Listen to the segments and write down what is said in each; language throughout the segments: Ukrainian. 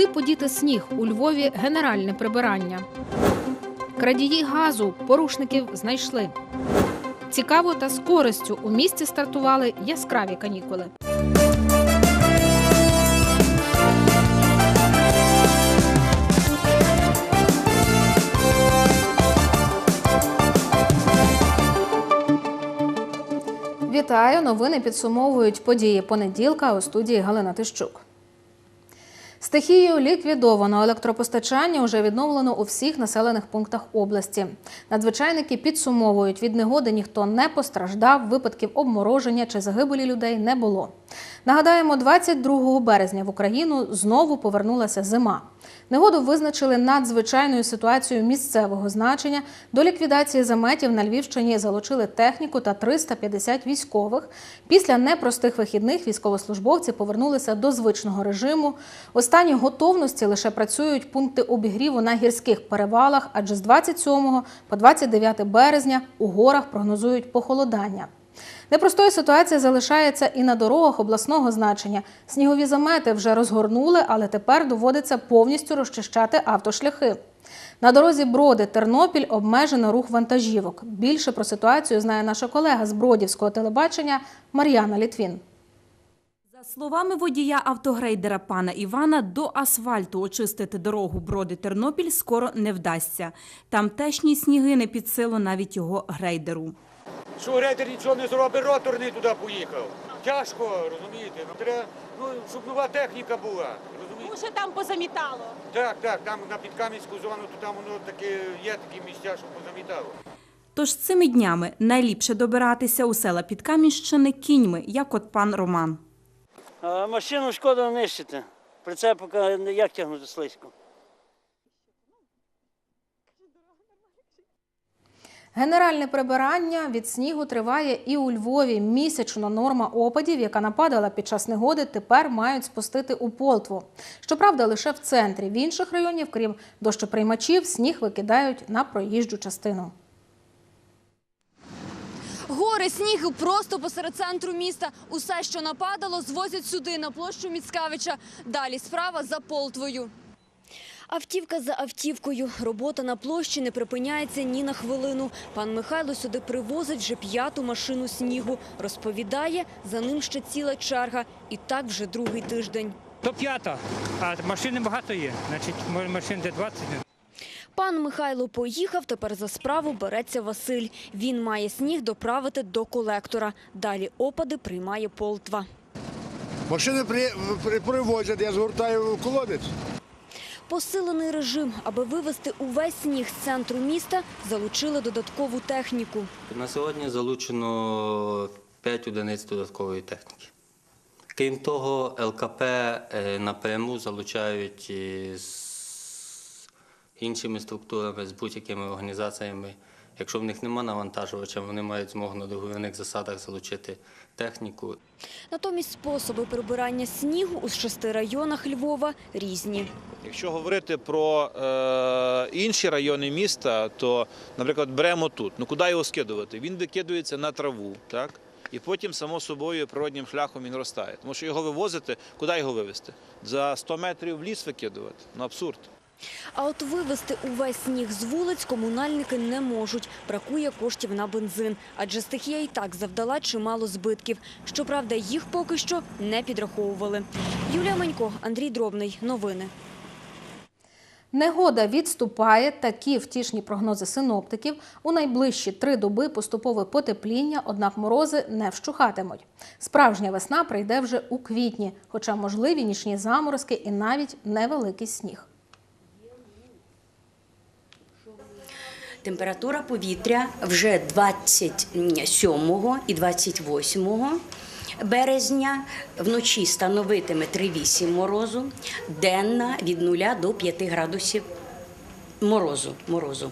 Куди подіти сніг у Львові генеральне прибирання? Крадії газу порушників знайшли. Цікаво та з користю у місті стартували яскраві канікули. Вітаю! Новини підсумовують події понеділка у студії Галина Тищук. Стихією ліквідовано електропостачання вже відновлено у всіх населених пунктах області. Надзвичайники підсумовують, від негоди ніхто не постраждав, випадків обмороження чи загибелі людей не було. Нагадаємо, 22 березня в Україну знову повернулася зима. Негоду визначили надзвичайною ситуацією місцевого значення. До ліквідації заметів на Львівщині залучили техніку та 350 військових. Після непростих вихідних військовослужбовці повернулися до звичного режиму. У стані готовності лише працюють пункти обігріву на гірських перевалах, адже з 27 по 29 березня у горах прогнозують похолодання. Непростою ситуація залишається і на дорогах обласного значення. Снігові замети вже розгорнули, але тепер доводиться повністю розчищати автошляхи. На дорозі Броди Тернопіль обмежено рух вантажівок. Більше про ситуацію знає наша колега з Бродівського телебачення Мар'яна Літвін. За словами водія автогрейдера пана Івана, до асфальту очистити дорогу броди Тернопіль скоро не вдасться. Тамтешні сніги не під силу навіть його грейдеру. Що грейдер нічого не зробить, ротор не туди поїхав. Тяжко, розумієте? Ну, треба, ну, щоб нова техніка була. Розумієте? Уже там позамітало. Так, так, там на підкам'янську зону, то там воно таке, є такі місця, що позамітало. Тож цими днями найліпше добиратися у села Підкам'янщини кіньми, як от пан Роман. А машину шкода нищити. Прицеп поки як тягнути слизько. Генеральне прибирання від снігу триває і у Львові. Місячна норма опадів, яка нападала під час негоди, тепер мають спустити у Полтву. Щоправда, лише в центрі. В інших районів, крім дощоприймачів, сніг викидають на проїжджу частину. Гори снігу просто посеред центру міста. Усе, що нападало, звозять сюди на площу Міцкевича. Далі справа за Полтвою. Автівка за автівкою. Робота на площі не припиняється ні на хвилину. Пан Михайло сюди привозить вже п'яту машину снігу. Розповідає, за ним ще ціла черга. І так вже другий тиждень. То п'ята, а машин багато є. Значить, може, машин де 20. Пан Михайло поїхав, тепер за справу береться Василь. Він має сніг доправити до колектора. Далі опади приймає Полтва. Машини при, при, привозять, я згортаю в колодець. Посилений режим, аби вивезти увесь сніг з центру міста, залучили додаткову техніку. На сьогодні залучено 5 одиниць додаткової техніки. Крім того, ЛКП е, напряму залучають з іншими структурами, з будь-якими організаціями. Якщо в них немає навантажувача, вони мають змогу на договірних засадах залучити техніку. Натомість способи прибирання снігу у шести районах Львова різні. Якщо говорити про е, інші райони міста, то, наприклад, беремо тут. Ну куди його скидувати? Він викидується на траву, так? І потім, само собою, природнім шляхом він ростає. Тому що його вивозити, куди його вивезти? За 100 метрів в ліс викидувати? Ну абсурд. А от вивезти увесь сніг з вулиць комунальники не можуть. Бракує коштів на бензин, адже стихія і так завдала чимало збитків. Щоправда, їх поки що не підраховували. Юлія Манько, Андрій Дробний. Новини. Негода відступає. Такі втішні прогнози синоптиків. У найближчі три доби поступове потепління, однак морози не вщухатимуть. Справжня весна прийде вже у квітні, хоча можливі нічні заморозки і навіть невеликий сніг. Температура повітря вже 27 і 28 березня вночі становитиме 3,8 морозу, денна від 0 до 5 градусів морозу. морозу.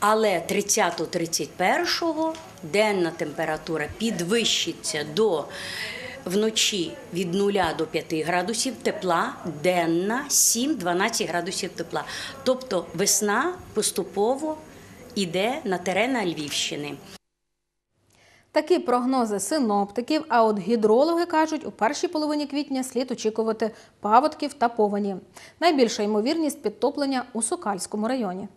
Але 30-31 денна температура підвищиться до вночі від 0 до 5 градусів тепла, денна 7-12 градусів тепла. Тобто весна поступово йде на терена Львівщини. Такі прогнози синоптиків, а от гідрологи кажуть, у першій половині квітня слід очікувати паводків та повені. Найбільша ймовірність підтоплення у Сокальському районі.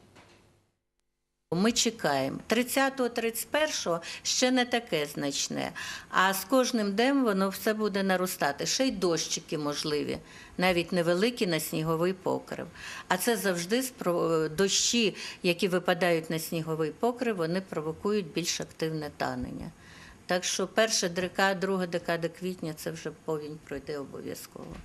Ми чекаємо. 30-31 ще не таке значне, а з кожним днем воно все буде наростати. Ще й дощики можливі, навіть невеликі на сніговий покрив. А це завжди дощі, які випадають на сніговий покрив, вони провокують більш активне танення. Так що перша декада, друга декада квітня це вже повінь пройде обов'язково.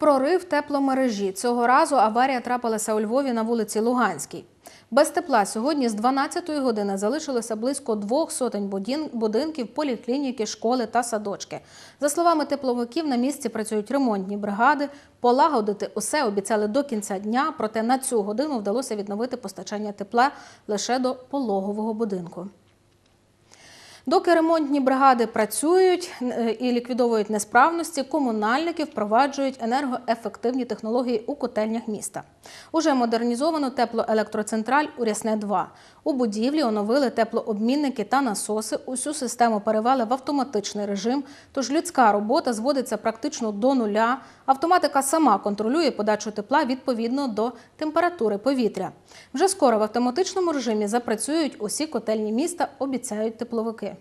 Прорив тепломережі. Цього разу аварія трапилася у Львові на вулиці Луганській. Без тепла сьогодні з 12-ї години залишилося близько двох сотень будинків, поліклініки, школи та садочки. За словами тепловиків, на місці працюють ремонтні бригади. Полагодити усе обіцяли до кінця дня, проте на цю годину вдалося відновити постачання тепла лише до пологового будинку. Доки ремонтні бригади працюють е, і ліквідовують несправності, комунальники впроваджують енергоефективні технології у котельнях міста. Уже модернізовано теплоелектроцентраль у Рясне 2 У будівлі оновили теплообмінники та насоси. Усю систему перевели в автоматичний режим. Тож людська робота зводиться практично до нуля. Автоматика сама контролює подачу тепла відповідно до температури повітря. Вже скоро в автоматичному режимі запрацюють усі котельні міста, обіцяють тепловики.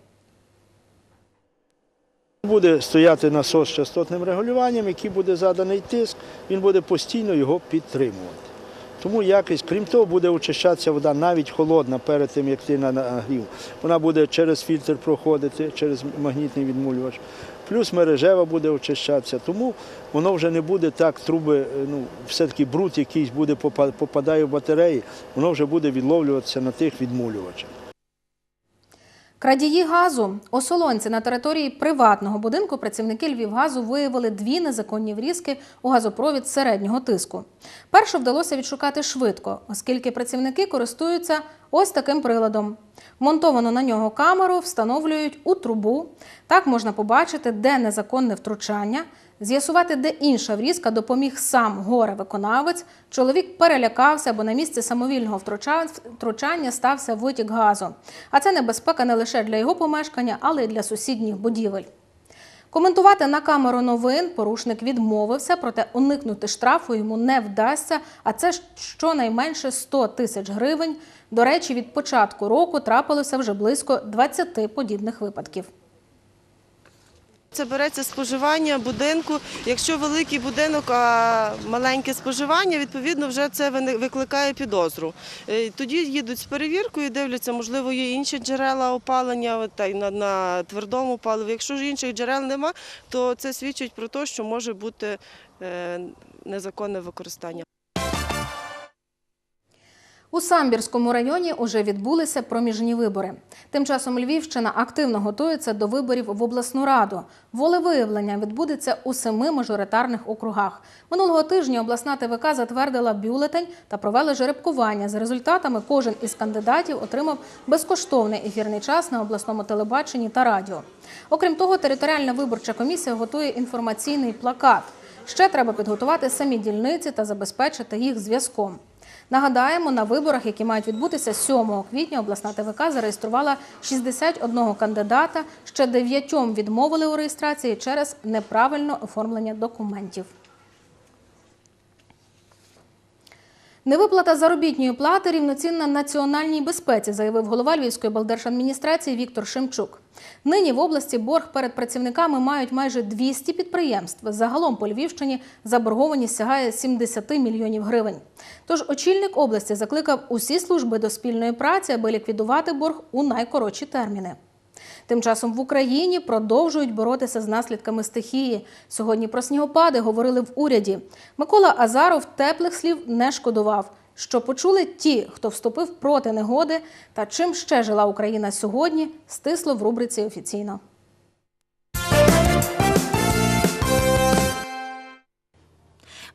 Буде стояти насос з частотним регулюванням, який буде заданий тиск, він буде постійно його підтримувати. Тому якось, крім того, буде очищатися вода навіть холодна перед тим, як ти на нагрів. Вона буде через фільтр проходити, через магнітний відмулювач. Плюс мережева буде очищатися. Тому воно вже не буде так, труби, ну, все-таки бруд якийсь буде попадає в батареї, воно вже буде відловлюватися на тих відмулювачах. Крадії газу осолонці на території приватного будинку працівники Львівгазу виявили дві незаконні врізки у газопровід середнього тиску. Першу вдалося відшукати швидко, оскільки працівники користуються ось таким приладом. монтовану на нього камеру встановлюють у трубу. Так можна побачити, де незаконне втручання. З'ясувати, де інша врізка, допоміг сам горе-виконавець. Чоловік перелякався, бо на місці самовільного втручання стався витік газу. А це небезпека не лише для його помешкання, але й для сусідніх будівель. Коментувати на камеру новин порушник відмовився, проте уникнути штрафу йому не вдасться. А це щонайменше 100 тисяч гривень. До речі, від початку року трапилося вже близько 20 подібних випадків. Це береться споживання будинку. Якщо великий будинок, а маленьке споживання, відповідно, вже це викликає підозру. Е, Тоді їдуть з перевіркою, дивляться, можливо, є інші джерела опалення та й на, на твердому паливі. Якщо ж інших джерел нема, то це свідчить про те, що може бути е, незаконне використання. У Самбірському районі уже відбулися проміжні вибори. Тим часом Львівщина активно готується до виборів в обласну раду. Волевиявлення відбудеться у семи мажоритарних округах. Минулого тижня обласна ТВК затвердила бюлетень та провели жеребкування. За результатами кожен із кандидатів отримав безкоштовний ефірний час на обласному телебаченні та радіо. Окрім того, територіальна виборча комісія готує інформаційний плакат. Ще треба підготувати самі дільниці та забезпечити їх зв'язком. Нагадаємо, на виборах, які мають відбутися 7 квітня, обласна ТВК зареєструвала 61 кандидата. Ще дев'ятьом відмовили у реєстрації через неправильне оформлення документів. Невиплата заробітної плати рівноцінна національній безпеці, заявив голова Львівської облдержадміністрації Віктор Шемчук. Нині в області борг перед працівниками мають майже 200 підприємств. Загалом по Львівщині заборгованість сягає 70 мільйонів гривень. Тож очільник області закликав усі служби до спільної праці, аби ліквідувати борг у найкоротші терміни. Тим часом в Україні продовжують боротися з наслідками стихії. Сьогодні про снігопади говорили в уряді. Микола Азаров теплих слів не шкодував. Що почули ті, хто вступив проти негоди, та чим ще жила Україна сьогодні, стисло в рубриці офіційно.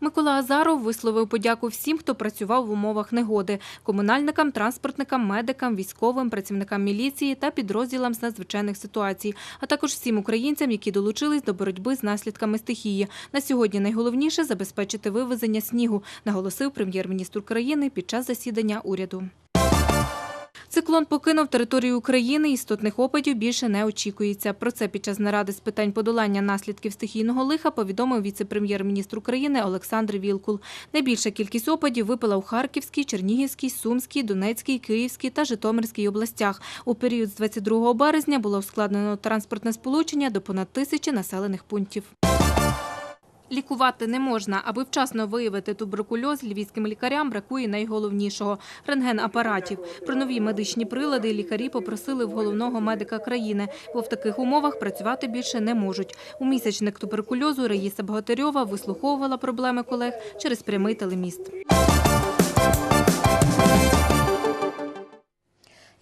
Микола Азаров висловив подяку всім, хто працював в умовах негоди – комунальникам, транспортникам, медикам, військовим, працівникам міліції та підрозділам з надзвичайних ситуацій, а також всім українцям, які долучились до боротьби з наслідками стихії. На сьогодні найголовніше – забезпечити вивезення снігу, наголосив прем'єр-міністр України під час засідання уряду. Циклон покинув територію України, істотних опадів більше не очікується. Про це під час наради з питань подолання наслідків стихійного лиха повідомив віце-прем'єр-міністр України Олександр Вілкул. Найбільша кількість опадів випала у Харківській, Чернігівській, Сумській, Донецькій, Київській та Житомирській областях. У період з 22 березня було ускладнено транспортне сполучення до понад тисячі населених пунктів. Лікувати не можна. Аби вчасно виявити туберкульоз, львівським лікарям бракує найголовнішого – рентген-апаратів. Про нові медичні прилади лікарі попросили в головного медика країни, бо в таких умовах працювати більше не можуть. У місячник туберкульозу Раїса Богатирьова вислуховувала проблеми колег через прямий телеміст.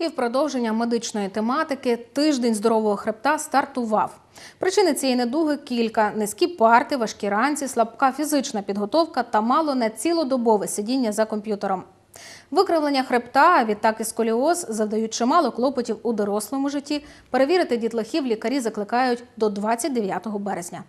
І в продовження медичної тематики тиждень здорового хребта стартував. Причини цієї недуги кілька: низькі парти, важкі ранці, слабка фізична підготовка та мало не цілодобове сидіння за комп'ютером. Викривлення хребта, а відтак і сколіоз завдають чимало клопотів у дорослому житті. Перевірити дітлахів лікарі закликають до 29 березня.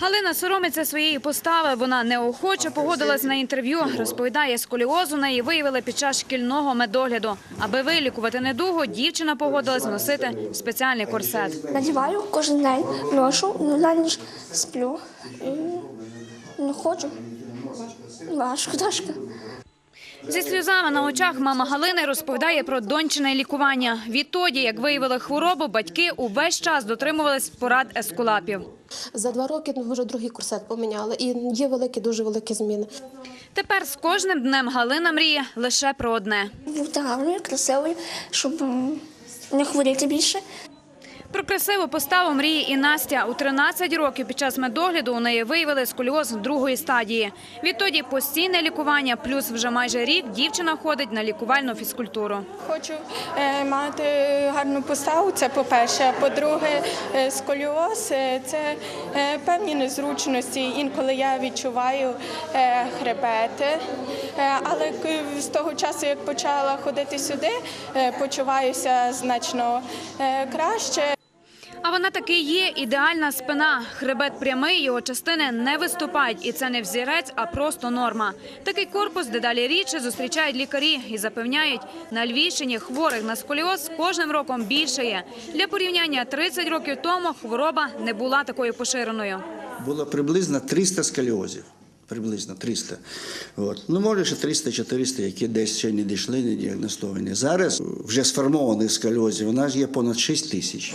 Галина соромиться своєї постави. Вона неохоче погодилась на інтерв'ю. Розповідає, сколіозу неї виявили під час шкільного медогляду. Аби вилікувати недугу, дівчина погодилась носити спеціальний корсет. Надіваю кожен день, ношу, ну ніч ж сплю і не хочу. Важко трошки. Зі сльозами на очах мама Галини розповідає про дончине лікування. Відтоді, як виявили хворобу, батьки увесь час дотримувались порад ескулапів. За два роки ми вже другий курсет поміняли, і є великі, дуже великі зміни. Тепер з кожним днем Галина мріє лише про одне. Бути гарною, красивою, щоб не хворіти більше. Про красиву поставу мріє і Настя. У 13 років під час медогляду у неї виявили сколіоз другої стадії. Відтоді постійне лікування, плюс вже майже рік дівчина ходить на лікувальну фізкультуру. Хочу е, мати гарну поставу, це по-перше. По-друге, е, сколіоз е, це певні незручності. Інколи я відчуваю хребети. Е, але з того часу, як почала ходити сюди, почуваюся значно краще. А вона таки є ідеальна спина. Хребет прямий, його частини не виступають. І це не взірець, а просто норма. Такий корпус дедалі рідше зустрічають лікарі і запевняють, на Львівщині хворих на сколіоз кожним роком більше є. Для порівняння 30 років тому хвороба не була такою поширеною. було приблизно 300 сколіозів. Приблизно 300. От. Ну, може, ще 300-400, які десь ще не дійшли, не діагностовані. Зараз вже сформованих сколіозів у нас є понад 6 тисяч.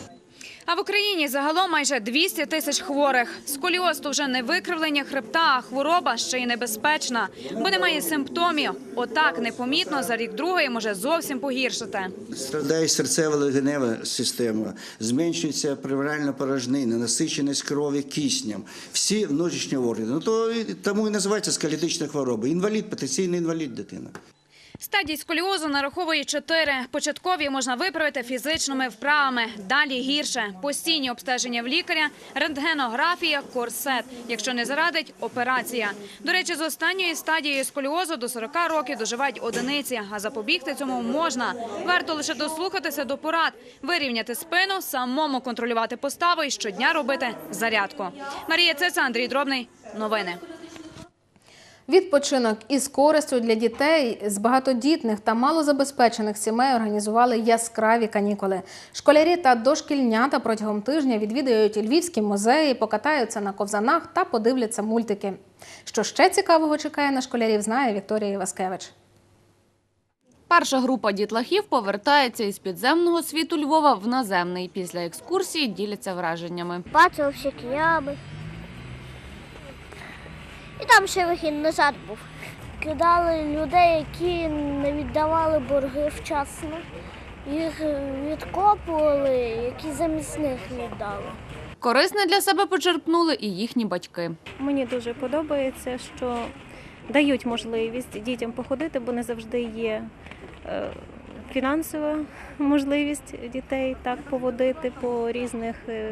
А в Україні загалом майже 200 тисяч хворих. Сколіоз – то вже не викривлення хребта, а хвороба ще й небезпечна, бо немає симптомів. Отак непомітно за рік-другий може зовсім погіршити. Страдає серцево-легенева система, зменшується превральна порожнина, насиченість крові киснем, всі внутрішні органи. Ну, то тому і називається сколіотична хвороба. Інвалід, потенційний інвалід дитина. Стадій сколіозу нараховує чотири. Початкові можна виправити фізичними вправами. Далі гірше. Постійні обстеження в лікаря, рентгенографія, корсет. Якщо не зарадить – операція. До речі, з останньої стадії сколіозу до 40 років доживають одиниці. А запобігти цьому можна. Варто лише дослухатися до порад, вирівняти спину, самому контролювати поставу і щодня робити зарядку. Марія Цеца, Андрій Дробний. Новини. Відпочинок із користю для дітей з багатодітних та малозабезпечених сімей організували яскраві канікули. Школярі та дошкільнята протягом тижня відвідають львівські музеї, покатаються на ковзанах та подивляться мультики. Що ще цікавого чекає на школярів, знає Вікторія Іваскевич. Перша група дітлахів повертається із підземного світу Львова в наземний. Після екскурсії діляться враженнями. Бачив всякі ями. І там ще вихід назад був. Кидали людей, які не віддавали борги вчасно. Їх е, відкопували, які замість них віддали. Корисне для себе почерпнули і їхні батьки. Мені дуже подобається, що дають можливість дітям походити, бо не завжди є е, фінансова можливість дітей так поводити по різних, е,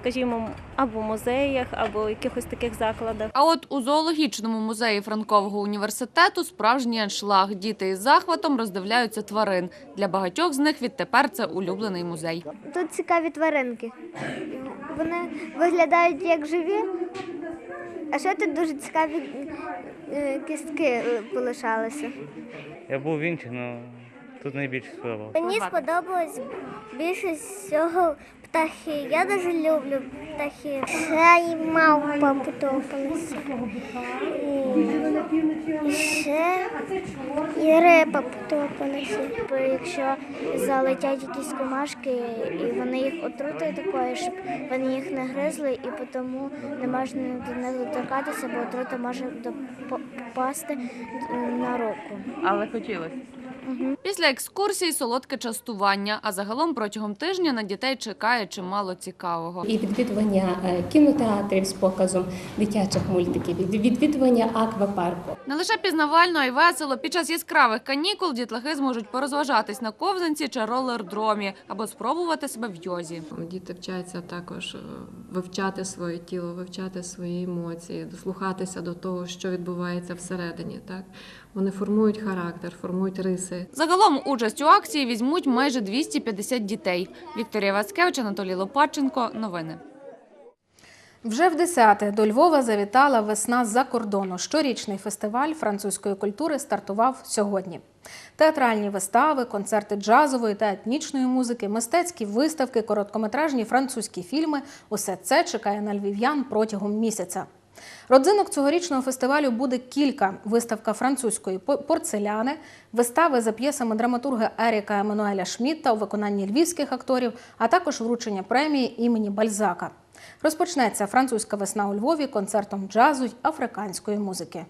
скажімо, або музеях, або якихось таких закладах. А от у зоологічному музеї Франкового університету справжній аншлаг. Діти із захватом роздивляються тварин. Для багатьох з них відтепер це улюблений музей. Тут цікаві тваринки. Вони виглядають як живі, А що тут дуже цікаві е, кістки полишалися? Я був в інших, але тут найбільше сподобалося. Мені сподобалось більше всього птахи. Я дуже люблю птахи. Ще й мавпа потопалася. І ще і риба потопалася. Бо якщо залетять якісь комашки і вони їх отрутою такою, щоб вони їх не гризли, і тому не можна до них доторкатися, бо отрута може попасти на руку. Але хотілося. Після екскурсії солодке частування, а загалом протягом тижня на дітей чекає чимало цікавого. І відвідування е, кінотеатрів з показом дитячих мультиків, відвідування аквапарку. Не лише пізнавально, а й весело. Під час яскравих канікул дітлахи зможуть порозважатись на ковзанці чи ролердромі або спробувати себе в йозі. Діти вчаться також е, вивчати своє тіло, вивчати свої емоції, дослухатися до того, що відбувається всередині. Так вони формують характер, формують риси. Загалом участь у акції візьмуть майже 250 дітей. Вікторія Вацкевич, Анатолій Лопатченко. Новини. Вже в 10-те до Львова завітала весна з-за кордону. Щорічний фестиваль французької культури стартував сьогодні. Театральні вистави, концерти джазової та етнічної музики, мистецькі виставки, короткометражні французькі фільми усе це чекає на львів'ян протягом місяця. Родзинок цьогорічного фестивалю буде кілька: виставка французької порцеляни, вистави за п'єсами драматурга Еріка Еммануеля Шмітта у виконанні львівських акторів, а також вручення премії імені Бальзака. Розпочнеться французька весна у Львові концертом джазу й африканської музики.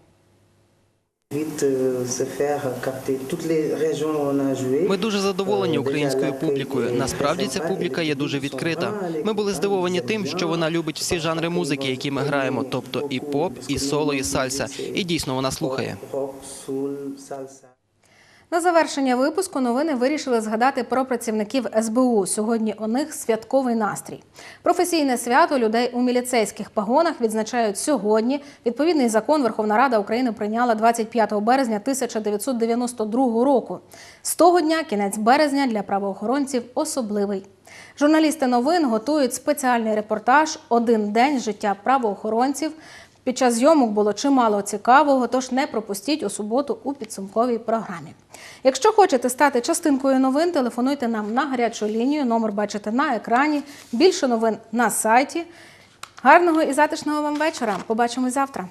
Ми дуже задоволені українською публікою. Насправді ця публіка є дуже відкрита. Ми були здивовані тим, що вона любить всі жанри музики, які ми граємо, тобто і поп, і соло, і сальса. І дійсно вона слухає. На завершення випуску новини вирішили згадати про працівників СБУ. Сьогодні у них святковий настрій. Професійне свято людей у міліцейських погонах відзначають сьогодні. Відповідний закон Верховна Рада України прийняла 25 березня 1992 року. З того дня кінець березня для правоохоронців особливий. Журналісти новин готують спеціальний репортаж Один день життя правоохоронців. Під час зйомок було чимало цікавого, тож не пропустіть у суботу у підсумковій програмі. Якщо хочете стати частинкою новин, телефонуйте нам на гарячу лінію. Номер бачите на екрані. Більше новин на сайті. Гарного і затишного вам вечора. Побачимось завтра.